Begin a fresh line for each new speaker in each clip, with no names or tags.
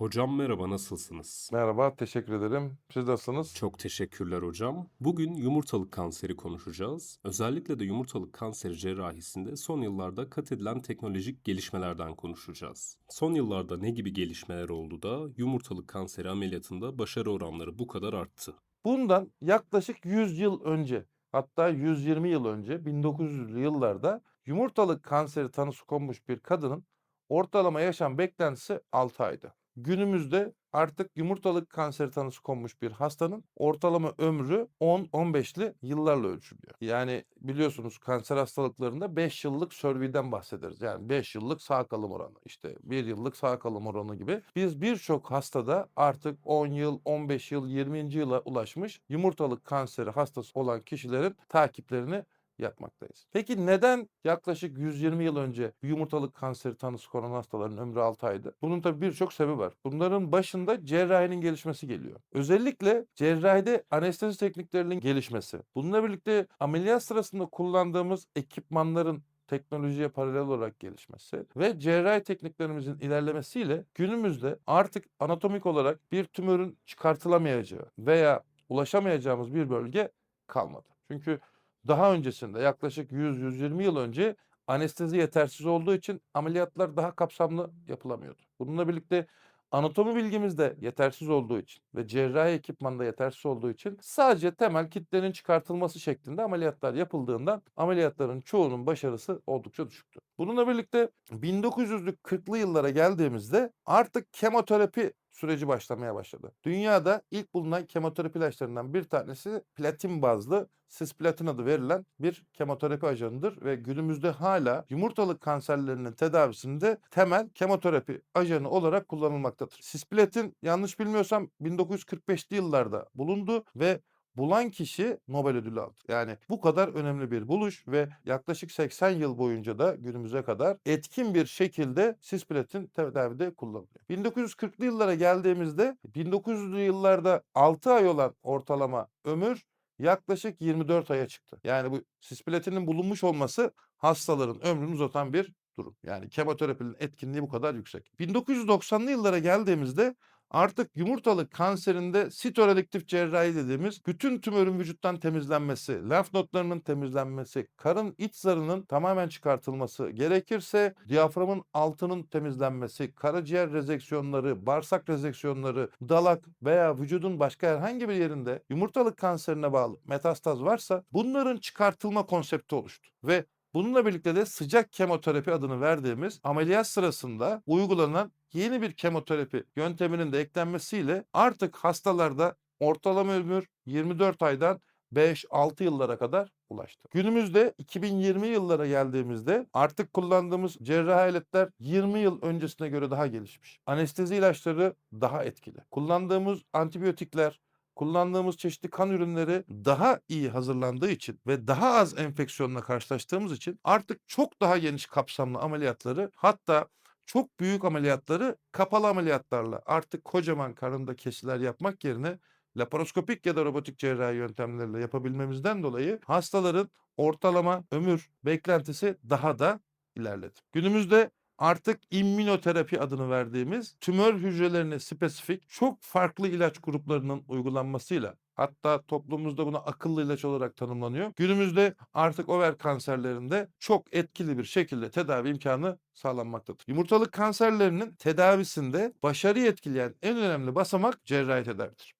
Hocam merhaba, nasılsınız?
Merhaba, teşekkür ederim. Siz nasılsınız?
Çok teşekkürler hocam. Bugün yumurtalık kanseri konuşacağız. Özellikle de yumurtalık kanseri cerrahisinde son yıllarda kat edilen teknolojik gelişmelerden konuşacağız. Son yıllarda ne gibi gelişmeler oldu da yumurtalık kanseri ameliyatında başarı oranları bu kadar arttı?
Bundan yaklaşık 100 yıl önce, hatta 120 yıl önce 1900'lü yıllarda yumurtalık kanseri tanısı konmuş bir kadının ortalama yaşam beklentisi 6 aydı. Günümüzde artık yumurtalık kanseri tanısı konmuş bir hastanın ortalama ömrü 10-15'li yıllarla ölçülüyor. Yani biliyorsunuz kanser hastalıklarında 5 yıllık sörviden bahsederiz. Yani 5 yıllık sağ kalım oranı, işte 1 yıllık sağ kalım oranı gibi. Biz birçok hastada artık 10 yıl, 15 yıl, 20. yıla ulaşmış yumurtalık kanseri hastası olan kişilerin takiplerini yapmaktayız. Peki neden yaklaşık 120 yıl önce yumurtalık kanseri tanısı konan hastaların ömrü 6 aydı? Bunun tabii birçok sebebi var. Bunların başında cerrahinin gelişmesi geliyor. Özellikle cerrahide anestezi tekniklerinin gelişmesi. Bununla birlikte ameliyat sırasında kullandığımız ekipmanların teknolojiye paralel olarak gelişmesi ve cerrahi tekniklerimizin ilerlemesiyle günümüzde artık anatomik olarak bir tümörün çıkartılamayacağı veya ulaşamayacağımız bir bölge kalmadı. Çünkü daha öncesinde yaklaşık 100-120 yıl önce anestezi yetersiz olduğu için ameliyatlar daha kapsamlı yapılamıyordu. Bununla birlikte anatomi bilgimiz de yetersiz olduğu için ve cerrahi ekipman da yetersiz olduğu için sadece temel kitlenin çıkartılması şeklinde ameliyatlar yapıldığından ameliyatların çoğunun başarısı oldukça düşüktü. Bununla birlikte 1900'lü 40'lı yıllara geldiğimizde artık kemoterapi süreci başlamaya başladı. Dünyada ilk bulunan kemoterapi ilaçlarından bir tanesi platin bazlı cisplatin adı verilen bir kemoterapi ajanıdır ve günümüzde hala yumurtalık kanserlerinin tedavisinde temel kemoterapi ajanı olarak kullanılmaktadır. Cisplatin yanlış bilmiyorsam 1945'li yıllarda bulundu ve bulan kişi Nobel ödülü aldı. Yani bu kadar önemli bir buluş ve yaklaşık 80 yıl boyunca da günümüze kadar etkin bir şekilde cisplatin tedavide kullanılıyor. 1940'lı yıllara geldiğimizde 1900'lü yıllarda 6 ay olan ortalama ömür yaklaşık 24 aya çıktı. Yani bu sisplatinin bulunmuş olması hastaların ömrünü uzatan bir durum. Yani kemoterapinin etkinliği bu kadar yüksek. 1990'lı yıllara geldiğimizde artık yumurtalık kanserinde sitorediktif cerrahi dediğimiz bütün tümörün vücuttan temizlenmesi, lenf notlarının temizlenmesi, karın iç zarının tamamen çıkartılması gerekirse diyaframın altının temizlenmesi, karaciğer rezeksiyonları, bağırsak rezeksiyonları, dalak veya vücudun başka herhangi bir yerinde yumurtalık kanserine bağlı metastaz varsa bunların çıkartılma konsepti oluştu. Ve Bununla birlikte de sıcak kemoterapi adını verdiğimiz ameliyat sırasında uygulanan yeni bir kemoterapi yönteminin de eklenmesiyle artık hastalarda ortalama ömür 24 aydan 5-6 yıllara kadar ulaştı. Günümüzde 2020 yıllara geldiğimizde artık kullandığımız cerrahi aletler 20 yıl öncesine göre daha gelişmiş. Anestezi ilaçları daha etkili. Kullandığımız antibiyotikler, kullandığımız çeşitli kan ürünleri daha iyi hazırlandığı için ve daha az enfeksiyonla karşılaştığımız için artık çok daha geniş kapsamlı ameliyatları hatta çok büyük ameliyatları kapalı ameliyatlarla artık kocaman karında kesiler yapmak yerine laparoskopik ya da robotik cerrahi yöntemlerle yapabilmemizden dolayı hastaların ortalama ömür beklentisi daha da ilerledi. Günümüzde artık immünoterapi adını verdiğimiz tümör hücrelerine spesifik çok farklı ilaç gruplarının uygulanmasıyla hatta toplumumuzda buna akıllı ilaç olarak tanımlanıyor. Günümüzde artık over kanserlerinde çok etkili bir şekilde tedavi imkanı sağlanmaktadır. Yumurtalık kanserlerinin tedavisinde başarıyı etkileyen en önemli basamak cerrahi tedavidir.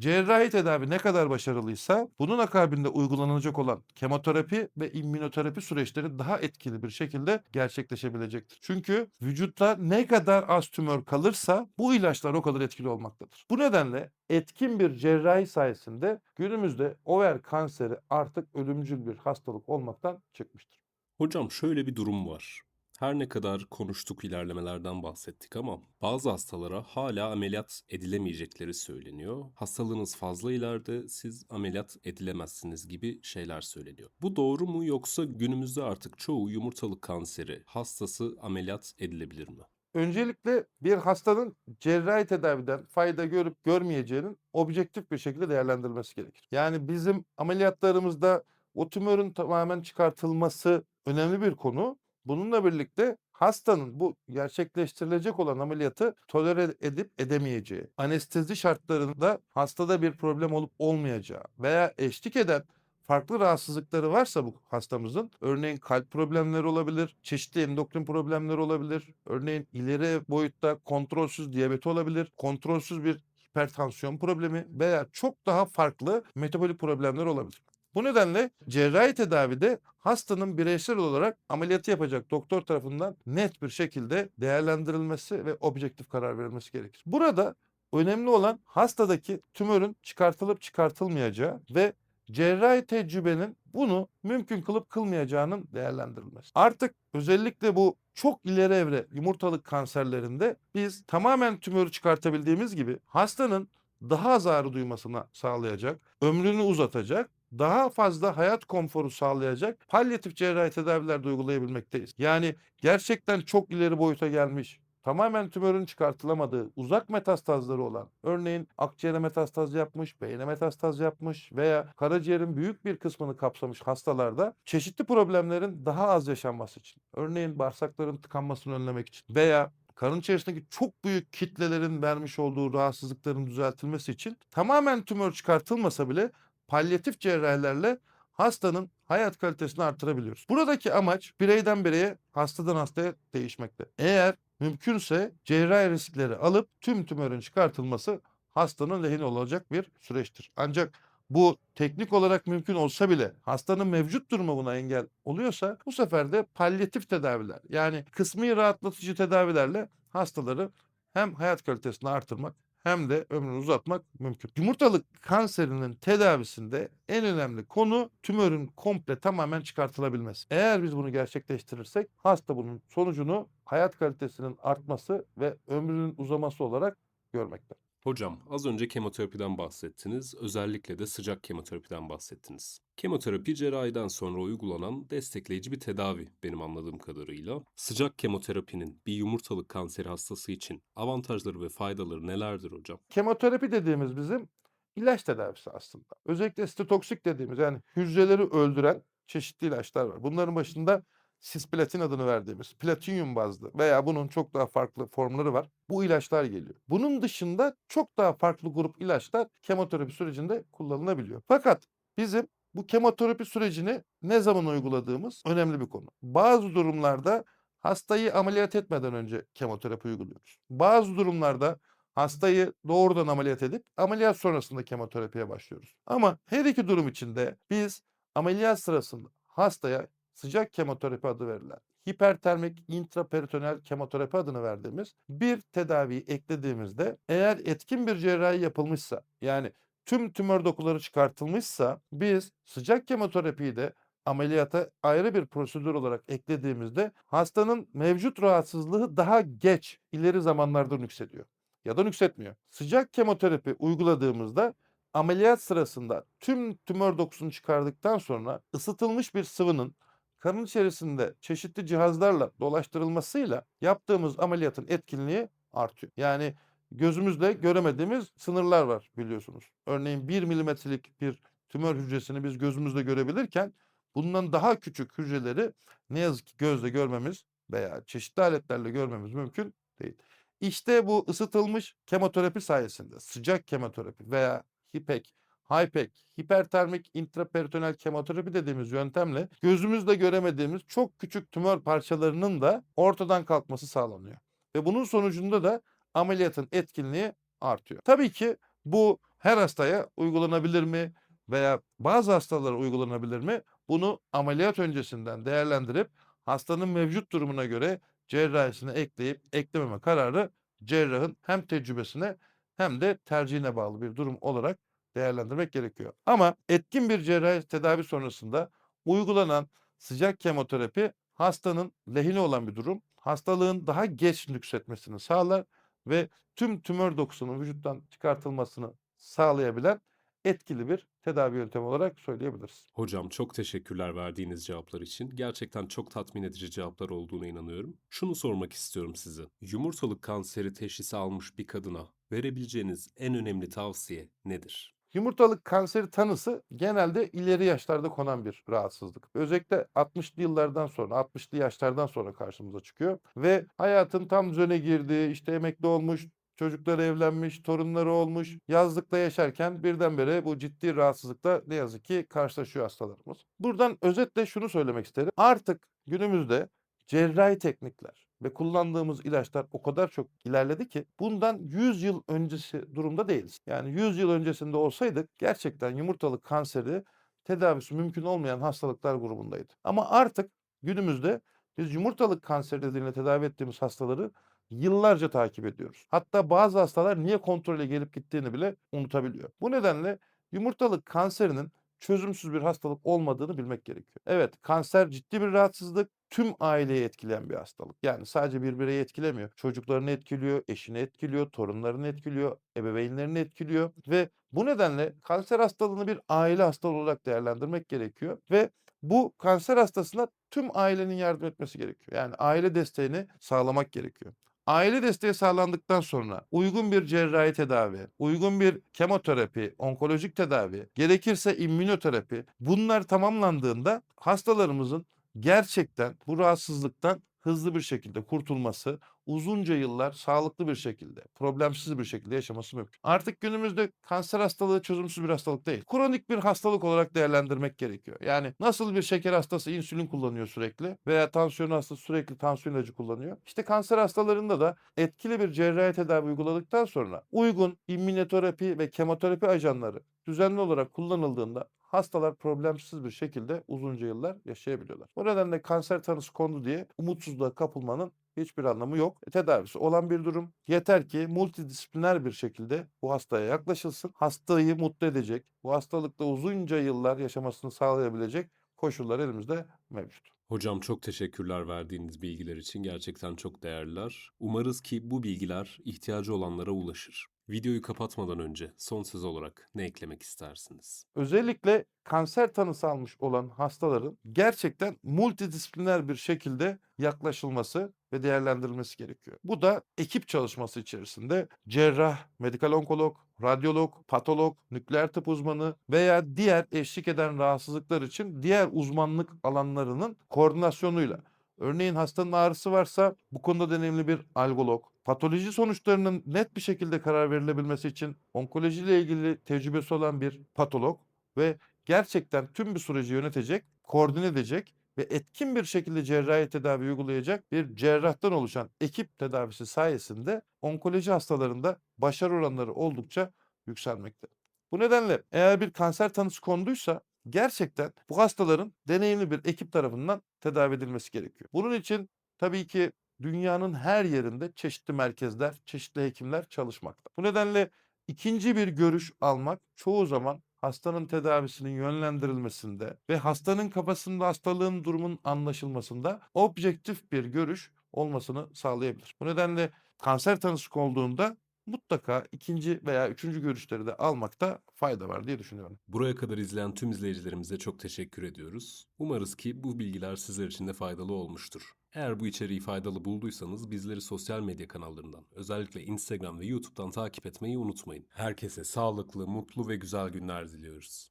Cerrahi tedavi ne kadar başarılıysa bunun akabinde uygulanacak olan kemoterapi ve immünoterapi süreçleri daha etkili bir şekilde gerçekleşebilecektir. Çünkü vücutta ne kadar az tümör kalırsa bu ilaçlar o kadar etkili olmaktadır. Bu nedenle etkin bir cerrahi sayesinde günümüzde over kanseri artık ölümcül bir hastalık olmaktan çıkmıştır.
Hocam şöyle bir durum var. Her ne kadar konuştuk ilerlemelerden bahsettik ama bazı hastalara hala ameliyat edilemeyecekleri söyleniyor. Hastalığınız fazla ileride siz ameliyat edilemezsiniz gibi şeyler söyleniyor. Bu doğru mu yoksa günümüzde artık çoğu yumurtalık kanseri hastası ameliyat edilebilir mi?
Öncelikle bir hastanın cerrahi tedaviden fayda görüp görmeyeceğinin objektif bir şekilde değerlendirilmesi gerekir. Yani bizim ameliyatlarımızda o tümörün tamamen çıkartılması önemli bir konu. Bununla birlikte hastanın bu gerçekleştirilecek olan ameliyatı tolere edip edemeyeceği, anestezi şartlarında hastada bir problem olup olmayacağı veya eşlik eden farklı rahatsızlıkları varsa bu hastamızın örneğin kalp problemleri olabilir, çeşitli endokrin problemleri olabilir, örneğin ileri boyutta kontrolsüz diyabet olabilir, kontrolsüz bir hipertansiyon problemi veya çok daha farklı metabolik problemler olabilir. Bu nedenle cerrahi tedavide hastanın bireysel olarak ameliyatı yapacak doktor tarafından net bir şekilde değerlendirilmesi ve objektif karar verilmesi gerekir. Burada önemli olan hastadaki tümörün çıkartılıp çıkartılmayacağı ve cerrahi tecrübenin bunu mümkün kılıp kılmayacağının değerlendirilmesi. Artık özellikle bu çok ileri evre yumurtalık kanserlerinde biz tamamen tümörü çıkartabildiğimiz gibi hastanın daha az ağrı duymasına sağlayacak, ömrünü uzatacak, daha fazla hayat konforu sağlayacak palyatif cerrahi tedaviler de uygulayabilmekteyiz. Yani gerçekten çok ileri boyuta gelmiş, tamamen tümörün çıkartılamadığı uzak metastazları olan örneğin akciğere metastaz yapmış, beyne metastaz yapmış veya karaciğerin büyük bir kısmını kapsamış hastalarda çeşitli problemlerin daha az yaşanması için örneğin bağırsakların tıkanmasını önlemek için veya karın içerisindeki çok büyük kitlelerin vermiş olduğu rahatsızlıkların düzeltilmesi için tamamen tümör çıkartılmasa bile palyatif cerrahilerle hastanın hayat kalitesini artırabiliyoruz. Buradaki amaç bireyden bireye, hastadan hastaya değişmekte. Eğer mümkünse cerrahi riskleri alıp tüm tümörün çıkartılması hastanın lehine olacak bir süreçtir. Ancak bu teknik olarak mümkün olsa bile hastanın mevcut durumu buna engel oluyorsa bu sefer de palyatif tedaviler yani kısmi rahatlatıcı tedavilerle hastaları hem hayat kalitesini artırmak hem de ömrünü uzatmak mümkün. Yumurtalık kanserinin tedavisinde en önemli konu tümörün komple tamamen çıkartılabilmesi. Eğer biz bunu gerçekleştirirsek hasta bunun sonucunu hayat kalitesinin artması ve ömrünün uzaması olarak görmekte.
Hocam, az önce kemoterapiden bahsettiniz. Özellikle de sıcak kemoterapiden bahsettiniz. Kemoterapi cerrahiden sonra uygulanan destekleyici bir tedavi benim anladığım kadarıyla. Sıcak kemoterapinin bir yumurtalık kanseri hastası için avantajları ve faydaları nelerdir hocam?
Kemoterapi dediğimiz bizim ilaç tedavisi aslında. Özellikle sitotoksik dediğimiz yani hücreleri öldüren çeşitli ilaçlar var. Bunların başında sisplatin adını verdiğimiz platinyum bazlı veya bunun çok daha farklı formları var. Bu ilaçlar geliyor. Bunun dışında çok daha farklı grup ilaçlar kemoterapi sürecinde kullanılabiliyor. Fakat bizim bu kemoterapi sürecini ne zaman uyguladığımız önemli bir konu. Bazı durumlarda hastayı ameliyat etmeden önce kemoterapi uyguluyoruz. Bazı durumlarda hastayı doğrudan ameliyat edip ameliyat sonrasında kemoterapiye başlıyoruz. Ama her iki durum içinde biz ameliyat sırasında hastaya sıcak kemoterapi adı verilen hipertermik intraperitoneal kemoterapi adını verdiğimiz bir tedaviyi eklediğimizde eğer etkin bir cerrahi yapılmışsa yani tüm tümör dokuları çıkartılmışsa biz sıcak kemoterapiyi de ameliyata ayrı bir prosedür olarak eklediğimizde hastanın mevcut rahatsızlığı daha geç ileri zamanlarda nüksediyor ya da nüksetmiyor. Sıcak kemoterapi uyguladığımızda ameliyat sırasında tüm tümör dokusunu çıkardıktan sonra ısıtılmış bir sıvının karın içerisinde çeşitli cihazlarla dolaştırılmasıyla yaptığımız ameliyatın etkinliği artıyor. Yani gözümüzle göremediğimiz sınırlar var biliyorsunuz. Örneğin 1 milimetrelik bir tümör hücresini biz gözümüzle görebilirken bundan daha küçük hücreleri ne yazık ki gözle görmemiz veya çeşitli aletlerle görmemiz mümkün değil. İşte bu ısıtılmış kemoterapi sayesinde sıcak kemoterapi veya HIPEK, HIPEK, hipertermik intraperitoneal kemoterapi dediğimiz yöntemle gözümüzle göremediğimiz çok küçük tümör parçalarının da ortadan kalkması sağlanıyor. Ve bunun sonucunda da ameliyatın etkinliği artıyor. Tabii ki bu her hastaya uygulanabilir mi veya bazı hastalara uygulanabilir mi? Bunu ameliyat öncesinden değerlendirip hastanın mevcut durumuna göre cerrahisine ekleyip eklememe kararı cerrahın hem tecrübesine hem de tercihine bağlı bir durum olarak değerlendirmek gerekiyor. Ama etkin bir cerrahi tedavi sonrasında uygulanan sıcak kemoterapi hastanın lehine olan bir durum. Hastalığın daha geç nüksetmesini sağlar ve tüm tümör dokusunun vücuttan çıkartılmasını sağlayabilen etkili bir tedavi yöntemi olarak söyleyebiliriz.
Hocam çok teşekkürler verdiğiniz cevaplar için. Gerçekten çok tatmin edici cevaplar olduğuna inanıyorum. Şunu sormak istiyorum size. Yumurtalık kanseri teşhisi almış bir kadına verebileceğiniz en önemli tavsiye nedir?
Yumurtalık kanseri tanısı genelde ileri yaşlarda konan bir rahatsızlık. Özellikle 60'lı yıllardan sonra, 60'lı yaşlardan sonra karşımıza çıkıyor ve hayatın tam düzene girdiği, işte emekli olmuş, çocukları evlenmiş, torunları olmuş, yazlıkta yaşarken birdenbire bu ciddi rahatsızlıkla ne yazık ki karşılaşıyor hastalarımız. Buradan özetle şunu söylemek isterim. Artık günümüzde cerrahi teknikler ve kullandığımız ilaçlar o kadar çok ilerledi ki bundan 100 yıl öncesi durumda değiliz. Yani 100 yıl öncesinde olsaydık gerçekten yumurtalık kanseri tedavisi mümkün olmayan hastalıklar grubundaydı. Ama artık günümüzde biz yumurtalık kanseri dediğinde tedavi ettiğimiz hastaları yıllarca takip ediyoruz. Hatta bazı hastalar niye kontrole gelip gittiğini bile unutabiliyor. Bu nedenle yumurtalık kanserinin çözümsüz bir hastalık olmadığını bilmek gerekiyor. Evet, kanser ciddi bir rahatsızlık, tüm aileyi etkileyen bir hastalık. Yani sadece bir bireyi etkilemiyor. Çocuklarını etkiliyor, eşini etkiliyor, torunlarını etkiliyor, ebeveynlerini etkiliyor ve bu nedenle kanser hastalığını bir aile hastalığı olarak değerlendirmek gerekiyor ve bu kanser hastasına tüm ailenin yardım etmesi gerekiyor. Yani aile desteğini sağlamak gerekiyor. Aile desteği sağlandıktan sonra uygun bir cerrahi tedavi, uygun bir kemoterapi, onkolojik tedavi, gerekirse immünoterapi bunlar tamamlandığında hastalarımızın gerçekten bu rahatsızlıktan hızlı bir şekilde kurtulması, uzunca yıllar sağlıklı bir şekilde, problemsiz bir şekilde yaşaması mümkün. Artık günümüzde kanser hastalığı çözümsüz bir hastalık değil. Kronik bir hastalık olarak değerlendirmek gerekiyor. Yani nasıl bir şeker hastası insülin kullanıyor sürekli veya tansiyon hastası sürekli tansiyon ilacı kullanıyor. İşte kanser hastalarında da etkili bir cerrahi tedavi uyguladıktan sonra uygun immünoterapi ve kemoterapi ajanları düzenli olarak kullanıldığında hastalar problemsiz bir şekilde uzunca yıllar yaşayabiliyorlar. O nedenle kanser tanısı kondu diye umutsuzluğa kapılmanın hiçbir anlamı yok. E, Tedavisi olan bir durum. Yeter ki multidisipliner bir şekilde bu hastaya yaklaşılsın. Hastayı mutlu edecek, bu hastalıkta uzunca yıllar yaşamasını sağlayabilecek koşullar elimizde mevcut.
Hocam çok teşekkürler verdiğiniz bilgiler için. Gerçekten çok değerliler. Umarız ki bu bilgiler ihtiyacı olanlara ulaşır. Videoyu kapatmadan önce son söz olarak ne eklemek istersiniz?
Özellikle kanser tanısı almış olan hastaların gerçekten multidisipliner bir şekilde yaklaşılması ve değerlendirilmesi gerekiyor. Bu da ekip çalışması içerisinde cerrah, medikal onkolog, radyolog, patolog, nükleer tıp uzmanı veya diğer eşlik eden rahatsızlıklar için diğer uzmanlık alanlarının koordinasyonuyla Örneğin hastanın ağrısı varsa bu konuda deneyimli bir algolog, patoloji sonuçlarının net bir şekilde karar verilebilmesi için onkoloji ile ilgili tecrübesi olan bir patolog ve gerçekten tüm bir süreci yönetecek, koordine edecek ve etkin bir şekilde cerrahi tedavi uygulayacak bir cerrahtan oluşan ekip tedavisi sayesinde onkoloji hastalarında başarı oranları oldukça yükselmekte. Bu nedenle eğer bir kanser tanısı konduysa gerçekten bu hastaların deneyimli bir ekip tarafından tedavi edilmesi gerekiyor. Bunun için tabii ki dünyanın her yerinde çeşitli merkezler, çeşitli hekimler çalışmakta. Bu nedenle ikinci bir görüş almak çoğu zaman hastanın tedavisinin yönlendirilmesinde ve hastanın kafasında hastalığın durumun anlaşılmasında objektif bir görüş olmasını sağlayabilir. Bu nedenle kanser tanısı olduğunda mutlaka ikinci veya üçüncü görüşleri de almakta fayda var diye düşünüyorum.
Buraya kadar izleyen tüm izleyicilerimize çok teşekkür ediyoruz. Umarız ki bu bilgiler sizler için de faydalı olmuştur. Eğer bu içeriği faydalı bulduysanız bizleri sosyal medya kanallarından, özellikle Instagram ve YouTube'dan takip etmeyi unutmayın. Herkese sağlıklı, mutlu ve güzel günler diliyoruz.